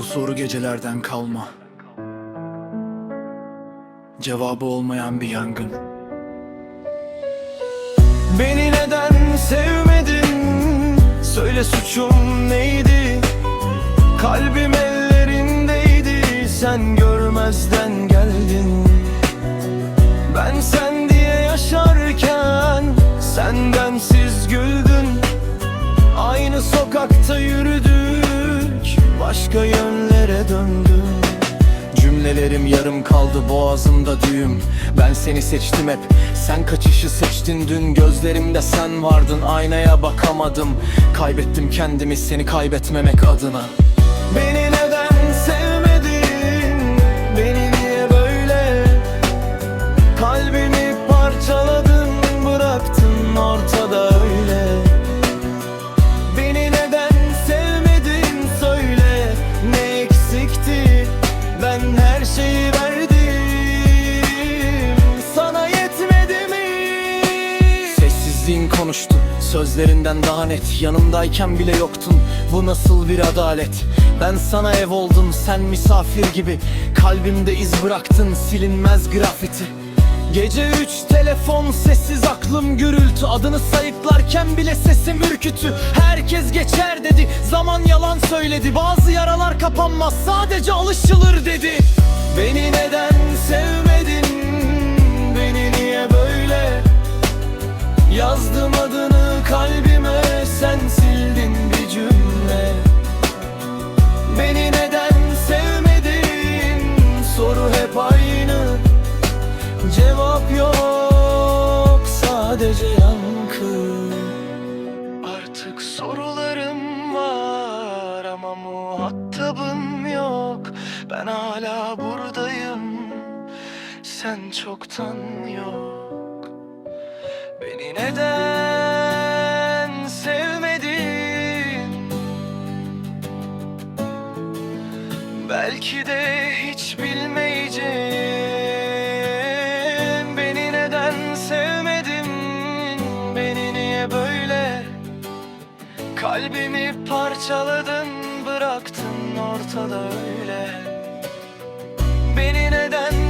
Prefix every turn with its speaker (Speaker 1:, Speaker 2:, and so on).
Speaker 1: Bu soru gecelerden kalma. Cevabı olmayan bir yangın. Beni neden sevmedin? Söyle suçum neydi? Kalbim ellerindeydi Sen görmezden Cümlelerim yarım kaldı boğazımda düğüm. Ben seni seçtim hep Sen kaçışı seçtin. Dün Gözlerimde sen vardın Aynaya bakamadım. Kaybettim kendimi seni kaybetmemek adına. Beni neden sevmedin? Beni niye böyle? Kalbimi parçaladın Bıraktın ortada öyle. Beni neden sevmedin? Söyle Ne eksikti? Ben her şeyi verdim. Sana yetmedi mi? Sessizliğin konuştu. Sözlerinden daha net. Yanımdayken bile yoktun. Bu nasıl bir adalet? Ben sana ev oldum. Sen misafir gibi. Kalbimde iz bıraktın. Silinmez grafiti Gece üç telefon sessiz aklım gürültü. Adını sayıklarken bile sesim ürkütü. Herkes geçer dedi zaman yalan söyledi. Bazı yaralar kapanmaz sadece alışılır dedi. Beni neden sevmedin? Beni niye böyle? Yazdım adını kalbime sen sildin bir cümle. Beni neden sevmedin? Soru hep aynı Cevap yok sadece yankı. Artık sorularım var ama muhatabım yok. Ben hala buradayım sen çoktan yok. Beni neden sevmedin? Belki de hiç bilmeyeceğim Kalbimi parçaladın Bıraktın ortada öyle. Beni neden